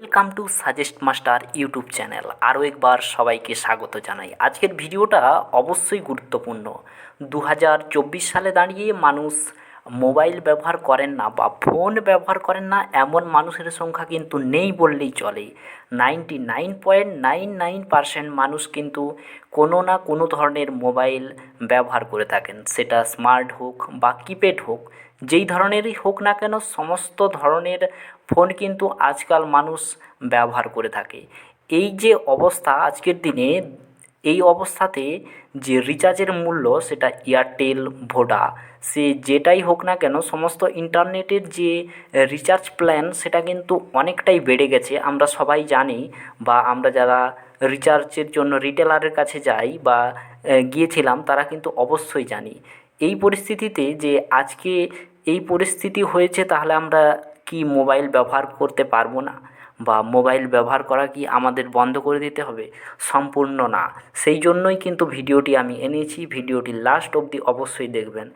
Welcome to suggest master YouTube channel আরও একবার সবাইকে স্বাগত জানাই। আজকের ভিডিওটা অবশ্যই গুরুত্বপূর্ণ। দু হাজার চব্বিশ সালে দাঁড়িয়ে মানুষ মোবাইল ব্যবহার করেন না বা ফোন ব্যবহার করেন না, এমন মানুষের সংখ্যা কিন্তু নেই বললেই চলে। Ninety nine point nine nine percent মানুষ কিন্তু কোনো না কোনো ধরনের মোবাইল ব্যবহার করে থাকেন। সেটা স্মার্ট হোক বা কিপ্যাড হোক, যেই ধরনেরই হোক না কেন সমস্ত ধরনের ফোন কিন্তু আজকাল মানুষ ব্যবহার করে থাকে। এই যে অবস্থা আজকের দিনে, এই অবস্থাতে যে রিচার্জের মূল্য সেটা এয়ারটেল ভোডা সে যেটাই হোক না কেন, সমস্ত ইন্টারনেটের যে রিচার্জ প্ল্যান সেটা কিন্তু অনেকটাই বেড়ে গেছে। আমরা সবাই জানি বা আমরা যারা রিচার্জের জন্য রিটেলারের কাছে যাই বা গিয়েছিলাম, তারা কিন্তু অবশ্যই জানি। এই পরিস্থিতিতে যে আজকে এই পরিস্থিতি হয়েছে, তাহলে আমরা কি মোবাইল ব্যবহার করতে পারব না? বা মোবাইল ব্যবহার করা কি আমাদের বন্ধ করে দিতে হবে? সম্পূর্ণ না। সেই জন্যই কিন্তু ভিডিওটি আমি এনেছি। ভিডিওটি লাস্ট অবধি অবশ্যই দেখবেন।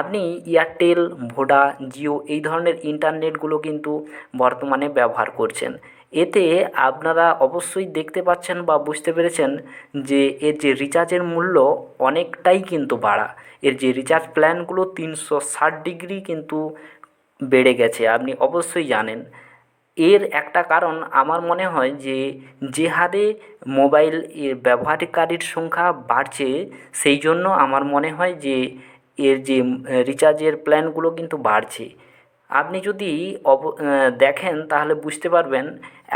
আপনি এয়ারটেল ভোডা জিও এই ধরনের ইন্টারনেটগুলো কিন্তু বর্তমানে ব্যবহার করছেন। এতে আপনারা অবশ্যই দেখতে পাচ্ছেন বা বুঝতে পেরেছেন যে এর যে রিচার্জের মূল্য অনেকটাই কিন্তু বাড়া। এর যে রিচার্জ প্ল্যানগুলো তিনশো ষাট ডিগ্রি কিন্তু বেড়ে গেছে, আপনি অবশ্যই জানেন। এর একটা কারণ আমার মনে হয় যে যে হারে মোবাইল এর ব্যবহারকারীর সংখ্যা বাড়ছে, সেই জন্য আমার মনে হয় যে এর যে রিচার্জের প্ল্যানগুলো কিন্তু বাড়ছে। আপনি যদি অব দেখেন তাহলে বুঝতে পারবেন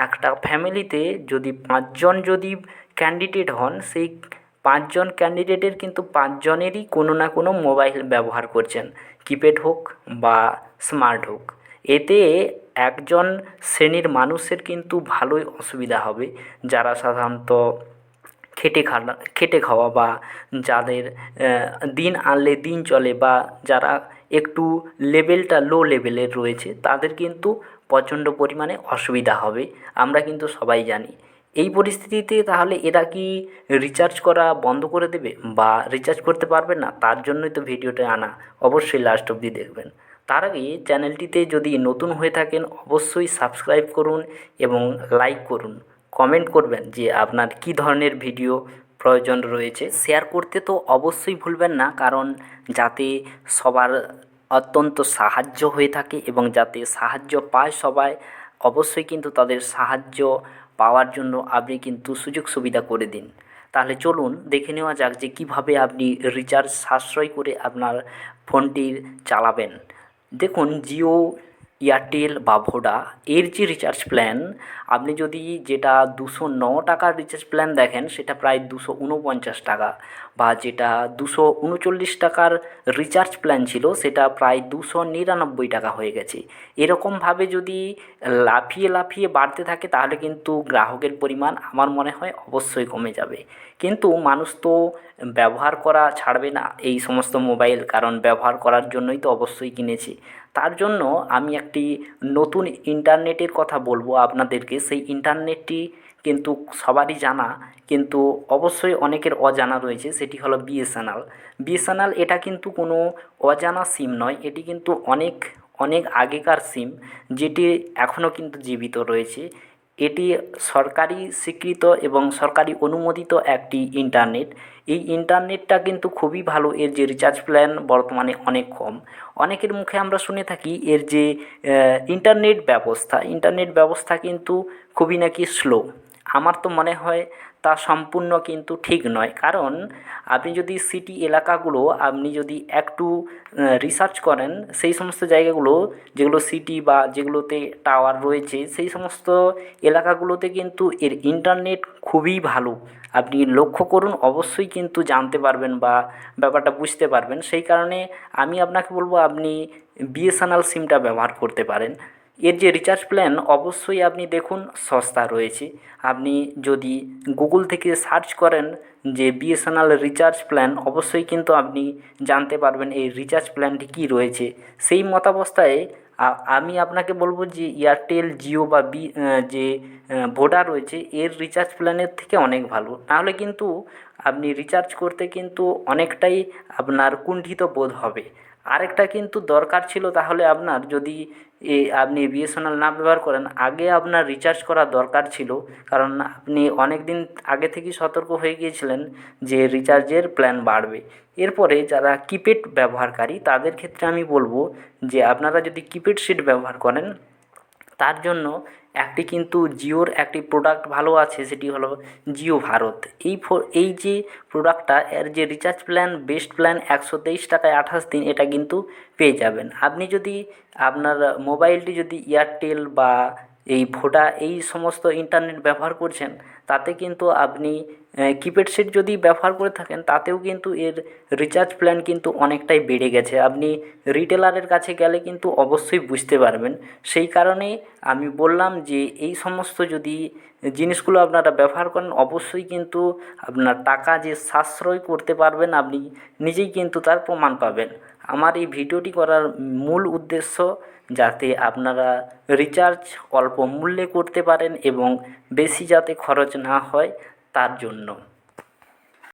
একটা ফ্যামিলিতে যদি পাঁচজন যদি ক্যান্ডিডেট হন, সেই পাঁচজন ক্যান্ডিডেটের কিন্তু পাঁচজনেরই কোনো না কোনো মোবাইল ব্যবহার করছেন। কিপ্যাড হোক বা স্মার্ট হোক। এতে একজন শ্রেণির মানুষের কিন্তু ভালোই অসুবিধা হবে। যারা সাধারণত খেটে খাওয়া খেটে খাওয়া বা যাদের দিন আনলে দিন চলে বা যারা একটু লেভেলটা লো লেভেলের রয়েছে, তাদের কিন্তু প্রচণ্ড পরিমাণে অসুবিধা হবে, আমরা কিন্তু সবাই জানি। এই পরিস্থিতিতে তাহলে এরা কি রিচার্জ করা বন্ধ করে দেবে বা রিচার্জ করতে পারবে না? তার জন্যই তো ভিডিওটা আনা। অবশ্যই লাস্ট অবধি দেখবেন। তার আগে চ্যানেলটিতে যদি নতুন হয়ে থাকেন, অবশ্যই সাবস্ক্রাইব করুন এবং লাইক করুন। কমেন্ট করবেন যে আপনার কী ধরনের ভিডিও প্রয়োজন রয়েছে। শেয়ার করতে তো অবশ্যই ভুলবেন না, কারণ যাতে সবার অত্যন্ত সাহায্য হয়ে থাকে এবং যাতে সাহায্য পায় সবাই, অবশ্যই কিন্তু তাদের সাহায্য পাওয়ার জন্য আপনি কিন্তু সুযোগ সুবিধা করে দিন। তাহলে চলুন দেখে নেওয়া যাক যে কীভাবে আপনি রিচার্জ সাশ্রয় করে আপনার ফোনটির চালাবেন। দেখুন জিও এয়ারটেল বা ভোডা এর যে রিচার্জ প্ল্যান আপনি যদি যেটা দুশো ন টাকার রিচার্জ প্ল্যান দেখেন, সেটা প্রায় দুশো উনপঞ্চাশ টাকা বা যেটা দুশো উনচল্লিশ টাকার রিচার্জ প্ল্যান ছিল, সেটা প্রায় দুশো নিরানব্বই টাকা হয়ে গেছে। এরকমভাবে যদি লাফিয়ে লাফিয়ে বাড়তে থাকে, তাহলে কিন্তু গ্রাহকের পরিমাণ আমার মনে হয় অবশ্যই কমে যাবে। কিন্তু মানুষ তো ব্যবহার করা ছাড়বে না এই সমস্ত মোবাইল, কারণ ব্যবহার করার জন্যই তো অবশ্যই কিনেছে। তার জন্য আমি একটি নতুন ইন্টারনেটের কথা বলব আপনাদেরকে। সেই ইন্টারনেটটি কিন্তু সবারই জানা, কিন্তু অবশ্যই অনেকের অজানা রয়েছে, সেটি হলো বিএসএনএল। বিএসএনএল এটা কিন্তু কোনো অজানা সিম নয়, এটি কিন্তু অনেক অনেক আগেকার সিম, যেটি এখনও কিন্তু জীবিত রয়েছে। এটি সরকারি স্বীকৃত এবং সরকারি অনুমোদিত একটি ইন্টারনেট। এই ইন্টারনেটটা কিন্তু খুবই ভালো, এর যে রিচার্জ প্ল্যান বর্তমানে অনেক কম। অনেকের মুখে আমরা শুনে থাকি এর যে ইন্টারনেট ব্যবস্থা। ইন্টারনেট ব্যবস্থা কিন্তু খুবই নাকি স্লো আমার তো মনে হয় তা সম্পূর্ণ কিন্তু ঠিক নয়। কারণ আপনি যদি সিটি এলাকাগুলো আপনি যদি একটু রিসার্চ করেন, সেই সমস্ত জায়গাগুলো যেগুলো সিটি বা যেগুলোতে টাওয়ার রয়েছে, সেই সমস্ত এলাকাগুলোতে কিন্তু এর ইন্টারনেট খুবই ভালো। আপনি লক্ষ্য করুন, অবশ্যই কিন্তু জানতে পারবেন বা ব্যাপারটা বুঝতে পারবেন। সেই কারণে আমি আপনাকে বলব, আপনি বিএসএনএল সিমটা ব্যবহার করতে পারেন। এর যে রিচার্জ প্ল্যান অবশ্যই আপনি দেখুন, সস্তা রয়েছে। আপনি যদি গুগল থেকে সার্চ করেন যে বিএসএনএল রিচার্জ প্ল্যান অবশ্যই কিন্তু আপনি জানতে পারবেন এই রিচার্জ প্ল্যানটি কী রয়েছে। সেই মতাবস্থায় আমি আপনাকে বলব যে এয়ারটেল জিও বা বি যে ভোডা রয়েছে, এর রিচার্জ প্ল্যানের থেকে অনেক ভালো। নাহলে কিন্তু আপনি রিচার্জ করতে কিন্তু অনেকটাই আপনার কুণ্ঠিত বোধ হবে। আরেকটা কিন্তু দরকার ছিল তাহলে আপনার যদি এ আপনি বিএসএনএল না ব্যবহার করেন, আগে আপনার রিচার্জ করা দরকার ছিল। কারণ আপনি অনেক দিন আগে থেকেই সতর্ক হয়ে গিয়েছিলেন যে রিচার্জের প্ল্যান বাড়বে। এরপরে যারা কিপ্যাড ব্যবহারকারী, তাদের ক্ষেত্রে আমি বলব যে আপনারা যদি কিপ্যাড সেট ব্যবহার করেন, তার জন্য একটি কিন্তু জিওর একটি প্রোডাক্ট ভালো আছে, সেটি হলো জিও ভারত। এই ফো, এই যে প্রোডাক্টটা এর যে রিচার্জ প্ল্যান বেস্ট প্ল্যান একশো তেইশ টাকায় আঠাশ দিন, এটা কিন্তু পেয়ে যাবেন। আপনি যদি আপনার মোবাইলটি যদি এয়ারটেল বা এই ভোডা এই সমস্ত ইন্টারনেট ব্যবহার করছেন, তাতে কিন্তু আপনি কিপ্যাড সেট যদি ব্যবহার করে থাকেন, তাতেও কিন্তু এর রিচার্জ প্ল্যান কিন্তু অনেকটাই বেড়ে গেছে। আপনি রিটেলারের কাছে গেলে কিন্তু অবশ্যই বুঝতে পারবেন। সেই কারণেই আমি বললাম যে, এই সমস্ত যদি জিনিসগুলো আপনারা ব্যবহার করেন, অবশ্যই কিন্তু আপনার টাকা যে সাশ্রয় করতে পারবেন, আপনি নিজেই কিন্তু তার প্রমাণ পাবেন। আমার এই ভিডিওটি করার মূল উদ্দেশ্য যাতে আপনারা রিচার্জ অল্প মূল্যে করতে পারেন এবং বেশি যাতে খরচ না হয় তার জন্য।